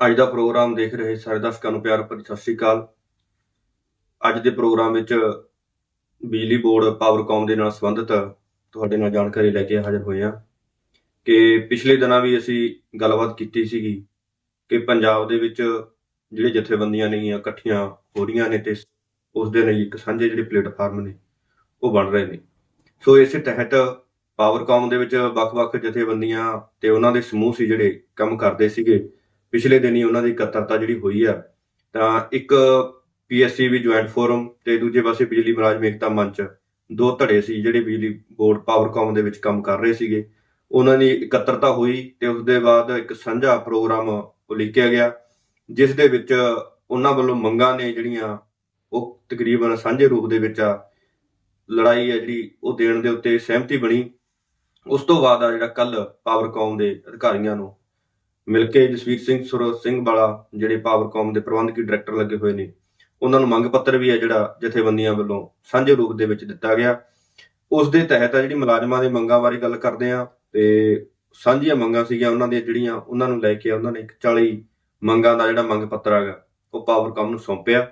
ਅੱਜ ਦਾ ਪ੍ਰੋਗਰਾਮ ਦੇਖ ਰਹੇ ਸਾਰੇ ਦਰਸ਼ਕਾਂ ਨੂੰ ਪਿਆਰ ਭਰੀ ਸਤਿ ਸ਼੍ਰੀ ਅਕਾਲ। ਅੱਜ ਦੇ ਪ੍ਰੋਗਰਾਮ ਵਿੱਚ ਬਿਜਲੀ ਬੋਰਡ ਪਾਵਰਕਾਮ ਦੇ ਨਾਲ ਸੰਬੰਧਿਤ ਤੁਹਾਡੇ ਨਾਲ ਜਾਣਕਾਰੀ ਲੈ ਕੇ ਹਾਜ਼ਰ ਹੋਏ ਹਾਂ ਕਿ ਪਿਛਲੇ ਦਿਨਾਂ ਵੀ ਅਸੀਂ ਗੱਲਬਾਤ ਕੀਤੀ ਸੀਗੀ ਕਿ ਪੰਜਾਬ ਦੇ ਵਿੱਚ ਜਿਹੜੇ ਜਥੇਬੰਦੀਆਂ ਨੇ ਇਕੱਠੀਆਂ ਹੋ ਰਹੀਆਂ ਨੇ ਤੇ ਉਸ ਦੇ ਲਈ ਇੱਕ ਸਾਂਝੇ ਜਿਹੜੇ ਪਲੇਟਫਾਰਮ ਨੇ ਉਹ ਬਣ ਰਹੇ ਨੇ। ਸੋ ਇਸੇ ਤਹਿਤ ਪਾਵਰਕਾਮ ਦੇ ਵਿੱਚ ਵੱਖ-ਵੱਖ ਜਥੇਬੰਦੀਆਂ ਤੇ ਉਹਨਾਂ ਦੇ ਸਮੂਹ ਸੀ ਜਿਹੜੇ ਕੰਮ ਕਰਦੇ ਸੀਗੇ। ਪਿਛਲੇ ਦਿਨੀ ਉਹਨਾਂ ਦੀ ਇਕੱਤਰਤਾ ਜਿਹੜੀ ਹੋਈ ਆ, ਤਾਂ ਇੱਕ ਪੀਐਸਸੀ ਵੀ ਜੁਆਇੰਟ ਫੋਰਮ ਤੇ ਦੂਜੇ ਪਾਸੇ ਬਿਜਲੀ ਮੁਲਾਜ਼ਮ ਏਕਤਾ ਮੰਚ ਦੋ ਧੜੇ ਸੀ ਜਿਹੜੇ ਬਿਜਲੀ ਬੋਰਡ ਪਾਵਰਕਾਮ ਦੇ ਵਿੱਚ ਕੰਮ ਕਰ ਰਹੇ ਸੀਗੇ। ਉਹਨਾਂ ਦੀ ਇਕੱਤਰਤਾ ਹੋਈ ਤੇ ਉਸ ਦੇ ਬਾਅਦ ਇੱਕ ਸਾਂਝਾ ਪ੍ਰੋਗਰਾਮ ਉਲੀਕਿਆ ਗਿਆ, ਜਿਸ ਦੇ ਵਿੱਚ ਉਹਨਾਂ ਵੱਲੋਂ ਮੰਗਾਂ ਨੇ ਜਿਹੜੀਆਂ ਉਹ ਤਕਰੀਬਨ ਸਾਂਝੇ ਰੂਪ ਦੇ ਵਿੱਚ ਆ, ਲੜਾਈ ਹੈ ਜਿਹੜੀ ਉਹ ਦੇਣ ਦੇ ਉੱਤੇ ਸਹਿਮਤੀ ਬਣੀ। ਉਸ ਤੋਂ ਬਾਅਦ ਆ ਜਿਹੜਾ ਕੱਲ ਪਾਵਰਕਾਮ ਦੇ ਅਧਿਕਾਰੀਆਂ ਨੂੰ ਮਿਲ ਕੇ ਜਸਵੀਰ ਸਿੰਘ ਸੁਰ ਸਿੰਘ ਵਾਲਾ ਜਿਹੜੇ ਪਾਵਰਕਾਮ ਦੇ ਪ੍ਰਬੰਧਕੀ ਡਾਇਰੈਕਟਰ ਲੱਗੇ ਹੋਏ ਨੇ, ਉਹਨਾਂ ਨੂੰ ਮੰਗ ਪੱਤਰ ਵੀ ਹੈ ਜਿਹੜਾ ਜਥੇਬੰਦੀਆਂ ਵੱਲੋਂ ਸਾਂਝੇ ਰੂਪ ਦੇ ਵਿੱਚ ਦਿੱਤਾ ਗਿਆ। ਉਸ ਦੇ ਤਹਿਤ ਆ ਜਿਹੜੀ ਮੁਲਾਜ਼ਮਾਂ ਦੇ ਮੰਗਾਂ ਬਾਰੇ ਗੱਲ ਕਰਦੇ ਆ ਤੇ ਸਾਂਝੀਆਂ ਮੰਗਾਂ ਸੀਗੀਆਂ ਉਹਨਾਂ ਦੀਆਂ ਜਿਹੜੀਆਂ, ਉਹਨਾਂ ਨੂੰ ਲੈ ਕੇ ਉਹਨਾਂ ਨੇ ਇੱਕ 40 ਮੰਗਾਂ ਦਾ ਜਿਹੜਾ ਮੰਗ ਪੱਤਰ ਹੈਗਾ, ਉਹ ਪਾਵਰਕਾਮ ਨੂੰ ਸੌਂਪਿਆ।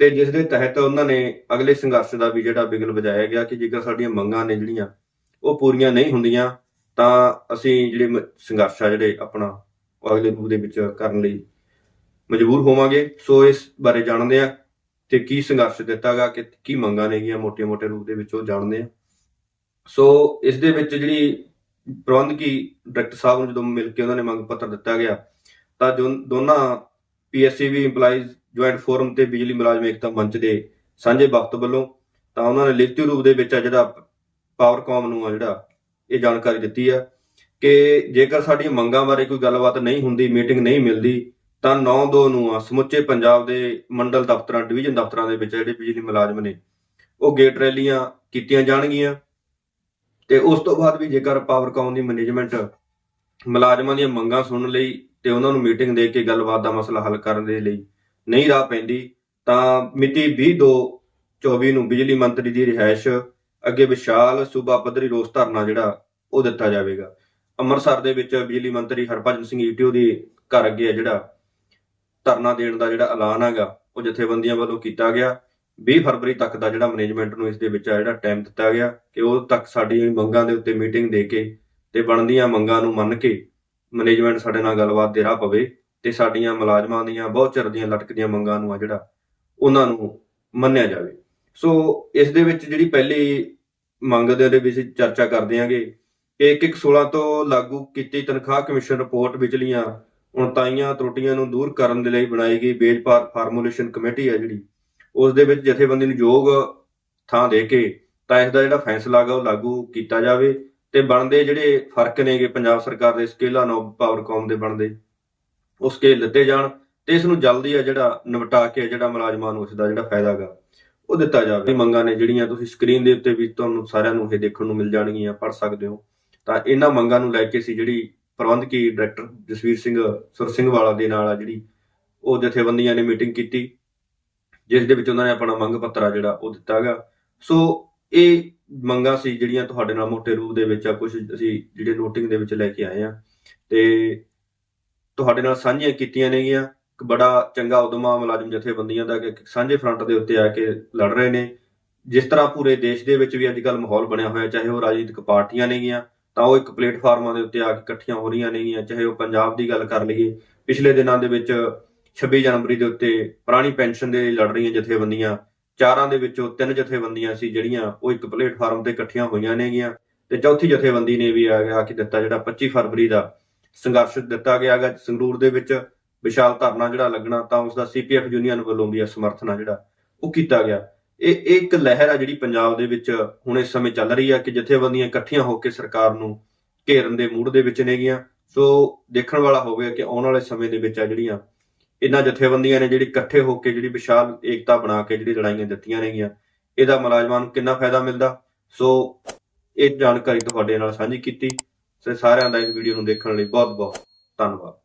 ਤੇ ਜਿਸ ਦੇ ਤਹਿਤ ਉਹਨਾਂ ਨੇ ਅਗਲੇ ਸੰਘਰਸ਼ ਦਾ ਵੀ ਜਿਹੜਾ ਬਿਗਲ ਵਜਾਇਆ ਗਿਆ ਕਿ ਜੇਕਰ ਸਾਡੀਆਂ ਮੰਗਾਂ ਨੇ ਜਿਹੜੀਆਂ, ਉਹ ਪੂਰੀਆਂ ਨਹੀਂ ਹੁੰਦੀਆਂ, ਤਾਂ ਅਸੀਂ ਜਿਹੜੇ ਸੰਘਰਸ਼ ਆ ਜਿਹੜੇ ਆਪਣਾ ਉਹ ਅਗਲੇ ਰੂਪ ਦੇ ਵਿੱਚ ਕਰਨ ਲਈ ਮਜਬੂਰ ਹੋਵਾਂਗੇ। ਸੋ ਇਸ ਬਾਰੇ ਜਾਣਦੇ ਆ ਤੇ ਕੀ ਸੰਘਰਸ਼ ਦਿੱਤਾਗਾ, ਕਿ ਕੀ ਮੰਗਾਂ ਨੇਗੀਆਂ ਮੋਟੇ-ਮੋਟੇ ਰੂਪ ਦੇ ਵਿੱਚ ਉਹ ਜਾਣਦੇ ਆ ਸੋ ਇਸ ਦੇ ਵਿੱਚ ਜਿਹੜੀ ਪ੍ਰਬੰਧਕੀ ਡਾਇਰੈਕਟਰ ਸਾਹਿਬ ਨੂੰ ਜਦੋਂ ਮਿਲ ਕੇ ਉਹਨਾਂ ਨੇ ਮੰਗ ਪੱਤਰ ਦਿੱਤਾ ਗਿਆ, ਤਾਂ ਦੋਨਾਂ ਪੀਐਸਸੀਬੀ ਇੰਪਲਾਈਜ਼ ਜੁਆਇੰਟ ਫੋਰਮ ਤੇ ਬਿਜਲੀ ਮੁਲਾਜ਼ਮ ਏਕਤਾ ਮੰਚ ਦੇ ਸਾਂਝੇ ਵਕਤ ਵੱਲੋਂ ਤਾਂ ਉਹਨਾਂ ਨੇ ਲਿਖਤੀ ਰੂਪ ਦੇ ਵਿੱਚ ਆ ਜਿਹੜਾ ਪਾਵਰਕਾਮ ਨੂੰ ਆ ਜਿਹੜਾ ਇਹ ਜਾਣਕਾਰੀ ਦਿੱਤੀ ਆ। ਕਿ ਜੇਕਰ ਸਾਡੀਆਂ ਮੰਗਾਂ ਬਾਰੇ ਕੋਈ ਗੱਲਬਾਤ ਨਹੀਂ ਹੁੰਦੀ ਮੀਟਿੰਗ ਨਹੀਂ ਮਿਲਦੀ, ਤਾਂ 9-2 ਨੂੰ ਆ ਸਮੁੱਚੇ ਪੰਜਾਬ ਦੇ ਮੰਡਲ ਦਫ਼ਤਰਾਂ ਡਿਵੀਜ਼ਨ ਦਫ਼ਤਰਾਂ ਦੇ ਵਿੱਚ ਜਿਹੜੇ ਬਿਜਲੀ ਮੁਲਾਜ਼ਮ ਨੇ, ਉਹ ਗੇਟ ਰੈਲੀਆਂ ਕੀਤੀਆਂ ਜਾਣਗੀਆਂ ਤੇ ਉਸ ਤੋਂ ਬਾਅਦ ਵੀ ਜੇਕਰ ਪਾਵਰਕਾਮ ਦੀ ਮੈਨੇਜਮੈਂਟ ਮੁਲਾਜ਼ਮਾਂ ਦੀਆਂ ਮੰਗਾਂ ਸੁਣਨ ਲਈ ਤੇ ਉਹਨਾਂ ਨੂੰ ਮੀਟਿੰਗ ਦੇ ਕੇ ਗੱਲਬਾਤ ਦਾ ਮਸਲਾ ਹੱਲ ਕਰਨ ਦੇ ਲਈ ਨਹੀਂ ਰਾਹ ਪੈਂਦੀ, ਤਾਂ ਮਿਤੀ 20/2/24 ਨੂੰ ਬਿਜਲੀ ਮੰਤਰੀ ਦੀ ਰਿਹਾਇਸ਼, ਅੱਗੇ ਵਿਸ਼ਾਲ ਸੂਬਾ ਪੱਧਰੀ ਰੋਸ ਧਰਨਾ ਜਿਹੜਾ ਉਹ ਦਿੱਤਾ ਜਾਵੇਗਾ। ਅੰਮ੍ਰਿਤਸਰ ਦੇ ਵਿੱਚ ਬਿਜਲੀ ਮੰਤਰੀ ਹਰਭਜਨ ਸਿੰਘ ਈਟੀਓ ਦੀ ਘਰ ਅੱਗੇ ਹੈ ਜਿਹੜਾ ਧਰਨਾ ਦੇਣ ਦਾ ਜਿਹੜਾ ਐਲਾਨ ਹੈਗਾ, ਉਹ ਜਥੇਬੰਦੀਆਂ ਵੱਲੋਂ ਕੀਤਾ ਗਿਆ। 20 ਫਰਵਰੀ ਤੱਕ ਦਾ ਜਿਹੜਾ ਮੈਨੇਜਮੈਂਟ ਨੂੰ ਇਸ ਦੇ ਵਿੱਚ ਜਿਹੜਾ ਟਾਈਮ ਦਿੱਤਾ ਗਿਆ ਕਿ ਉਹ ਤੱਕ ਸਾਡੀਆਂ ਮੰਗਾਂ ਦੇ ਉੱਤੇ ਮੀਟਿੰਗ ਦੇ ਕੇ ਤੇ ਬਣਦੀਆਂ ਮੰਗਾਂ ਨੂੰ ਮੰਨ ਕੇ ਮੈਨੇਜਮੈਂਟ ਸਾਡੇ ਨਾਲ ਗੱਲਬਾਤ ਦੇ ਰਾਹ ਪਵੇ ਤੇ ਸਾਡੀਆਂ ਮੁਲਾਜ਼ਮਾਂ ਦੀਆਂ ਬਹੁਤ ਚਿਰ ਦੀਆਂ ਲਟਕਦੀਆਂ ਮੰਗਾਂ ਨੂੰ ਆ ਜਿਹੜਾ ਉਹਨਾਂ ਨੂੰ ਮੰਨਿਆ ਜਾਵੇ। ਸੋ ਇਸ ਦੇ ਵਿੱਚ ਜਿਹੜੀ ਪਹਿਲੀ ਮੰਗ ਦੇ ਦੇ ਵਿੱਚ ਚਰਚਾ ਕਰਦੇ ਆਂਗੇ ਕਿ 116 ਤੋਂ ਲਾਗੂ ਕੀਤੀ ਤਨਖਾਹ ਕਮਿਸ਼ਨ ਰਿਪੋਰਟ ਵਿਚਲੀਆਂ ਉਣਤਾਈਆਂ ਤਰੁੱਟੀਆਂ ਨੂੰ ਦੂਰ ਕਰਨ ਦੇ ਲਈ ਬਣਾਈ ਗਈ ਬੇਜਪਾਰ ਫਾਰਮੂਲੇਸ਼ਨ ਕਮੇਟੀ ਹੈ ਜਿਹੜੀ। ਉਸ ਦੇ ਵਿੱਚ ਜਥੇਬੰਦੀ ਨੂੰ ਯੋਗ ਥਾਂ ਦੇ ਕੇ ਤਾਂ ਇਸ ਦਾ ਜਿਹੜਾ ਫੈਸਲਾ ਹੈਗਾ ਉਹ ਲਾਗੂ ਕੀਤਾ ਜਾਵੇ ਤੇ ਬਣਦੇ ਜਿਹੜੇ ਫ਼ਰਕ ਨੇਗੇ ਪੰਜਾਬ ਸਰਕਾਰ ਦੇ ਸਕੇਲਾਂ ਨਾਲ ਪਾਵਰਕਾਮ ਦੇ ਬਣਦੇ, ਉਹ ਸਕੇਲ ਦਿੱਤੇ ਜਾਣ ਤੇ ਇਸ ਨੂੰ ਜਲਦੀ ਆ ਜਿਹੜਾ ਨਿਪਟਾ ਕੇ ਜਿਹੜਾ ਮੁਲਾਜ਼ਮਾਂ ਨੂੰ ਇਸ ਦਾ ਜਿਹੜਾ ਫਾਇਦਾ ਹੈਗਾ, ਉਹ ਦਿੱਤਾ ਜਾਵੇ। ਮੰਗਾਂ ਨੇ ਜਿਹੜੀਆਂ ਤੁਸੀਂ ਸਕਰੀਨ ਦੇ ਉੱਤੇ ਵੀ ਤੁਹਾਨੂੰ ਸਾਰਿਆਂ ਨੂੰ ਇਹ ਦੇਖਣ ਨੂੰ ਮਿਲ ਜਾਣਗੀਆਂ, ਪੜ੍ਹ ਸਕਦੇ ਹੋ। ਤਾਂ ਇਹਨਾਂ ਮੰਗਾਂ ਨੂੰ ਲੈ ਕੇ ਸੀ ਜਿਹੜੀ ਪ੍ਰਬੰਧਕੀ ਡਾਇਰੈਕਟਰ ਜਸਵੀਰ ਸਿੰਘ, ਸੁਰ ਸਿੰਘ ਵਾਲਾ ਦੇ ਨਾਲ ਆ ਜਿਹੜੀ ਉਹ ਜਥੇਬੰਦੀਆਂ ਨੇ ਮੀਟਿੰਗ ਕੀਤੀ, ਜਿਸ ਦੇ ਵਿੱਚ ਉਹਨਾਂ ਨੇ ਆਪਣਾ ਮੰਗ ਪੱਤਰ ਆ ਜਿਹੜਾ ਉਹ ਦਿੱਤਾਗਾ ਸੋ ਇਹ ਮੰਗਾਂ ਸੀ ਜਿਹੜੀਆਂ ਤੁਹਾਡੇ ਨਾਲ ਮੋਟੇ ਰੂਪ ਦੇ ਵਿੱਚ ਆ ਕੁਝ ਅਸੀਂ ਜਿਹੜੇ ਨੋਟਿੰਗ ਦੇ ਵਿੱਚ ਲੈ ਕੇ ਆਏ ਆ। ਤੇ ਤੁਹਾਡੇ ਨਾਲ ਸਾਂਝੀਆਂ ਕੀਤੀਆਂ ਨੇਗੀਆਂ ਇੱਕ ਬੜਾ ਚੰਗਾ ਉਦਮਾ ਮੁਲਾਜ਼ਮ ਜਥੇਬੰਦੀਆਂ ਦਾ ਕਿ ਇੱਕ ਸਾਂਝੇ ਫਰੰਟ ਦੇ ਉੱਤੇ ਆ ਕੇ ਲੜ ਰਹੇ ਨੇ। ਜਿਸ ਤਰ੍ਹਾਂ ਪੂਰੇ ਦੇਸ਼ ਦੇ ਵਿੱਚ ਵੀ ਅੱਜ ਕੱਲ ਮਾਹੌਲ ਬਣਿਆ ਹੋਇਆ, ਚਾਹੇ ਉਹ ਰਾਜਨੀਤਿਕ ਪਾਰਟੀਆਂ ਨੇਗੀਆਂ ਤਾਂ ਉਹ ਇੱਕ ਪਲੇਟਫਾਰਮਾਂ ਦੇ ਉੱਤੇ ਆ ਕੇ ਇਕੱਠੀਆਂ ਹੋ ਰਹੀਆਂ ਨੇਗੀਆਂ, ਚਾਹੇ ਉਹ ਪੰਜਾਬ ਦੀ ਗੱਲ ਕਰ ਲਈਏ। ਪਿਛਲੇ ਦਿਨਾਂ ਦੇ ਵਿੱਚ 26 ਜਨਵਰੀ ਦੇ ਉੱਤੇ ਪੁਰਾਣੀ ਪੈਨਸ਼ਨ ਦੇ ਲਈ ਲੜ ਰਹੀਆਂ ਜਥੇਬੰਦੀਆਂ, ਚਾਰਾਂ ਦੇ ਵਿੱਚੋਂ ਤਿੰਨ ਜਥੇਬੰਦੀਆਂ ਸੀ ਜਿਹੜੀਆਂ ਉਹ ਇੱਕ ਪਲੇਟਫਾਰਮ ਤੇ ਇਕੱਠੀਆਂ ਹੋਈਆਂ ਨੇਗੀਆਂ। ਤੇ ਚੌਥੀ ਜਥੇਬੰਦੀ ਨੇ ਵੀ ਆ ਗਿਆ ਕਿ ਦਿੱਤਾ ਜਿਹੜਾ 25 ਫਰਵਰੀ ਦਾ ਸੰਘਰਸ਼ ਦਿੱਤਾ ਗਿਆ ਹੈਗਾ। ਸੰਗਰੂਰ ਦੇ ਵਿੱਚ ਵਿਸ਼ਾਲ ਧਰਨਾ ਜਿਹੜਾ ਲੱਗਣਾ, ਤਾਂ ਉਸ ਦਾ ਸੀਪੀਐਫ ਯੂਨੀਅਨ ਵੱਲੋਂ ਵੀ ਸਮਰਥਨ ਆ ਜਿਹੜਾ, ਉਹ ਕੀਤਾ ਗਿਆ। ਇਹ ਇਹ ਇੱਕ ਲਹਿਰ ਆ ਜਿਹੜੀ ਪੰਜਾਬ ਦੇ ਵਿੱਚ ਹੁਣ ਇਸ ਸਮੇਂ ਚੱਲ ਰਹੀ ਆ ਕਿ ਜਥੇਬੰਦੀਆਂ ਇਕੱਠੀਆਂ ਹੋ ਕੇ ਸਰਕਾਰ ਨੂੰ ਘੇਰਨ ਦੇ ਮੂਡ ਦੇ ਵਿੱਚ ਨੇਗੀਆਂ ਸੋ ਦੇਖਣ ਵਾਲਾ ਹੋ ਗਿਆ ਕਿ ਆਉਣ ਵਾਲੇ ਸਮੇਂ ਦੇ ਵਿੱਚ ਆ ਜਿਹੜੀਆਂ ਇਹਨਾਂ ਜਥੇਬੰਦੀਆਂ ਨੇ ਜਿਹੜੀ ਇਕੱਠੇ ਹੋ ਕੇ ਜਿਹੜੀ ਵਿਸ਼ਾਲ ਏਕਤਾ ਬਣਾ ਕੇ ਜਿਹੜੀ ਲੜਾਈਆਂ ਦਿੱਤੀਆਂ ਨੇਗੀਆਂ ਇਹਦਾ ਮੁਲਾਜ਼ਮਾਂ ਨੂੰ ਕਿੰਨਾ ਫਾਇਦਾ ਮਿਲਦਾ? ਸੋ ਇਹ ਜਾਣਕਾਰੀ ਤੁਹਾਡੇ ਨਾਲ ਸਾਂਝੀ ਕੀਤੀ। ਸੋ ਸਾਰਿਆਂ ਦਾ ਇਸ ਵੀਡੀਓ ਨੂੰ ਦੇਖਣ ਲਈ ਬਹੁਤ ਬਹੁਤ ਧੰਨਵਾਦ।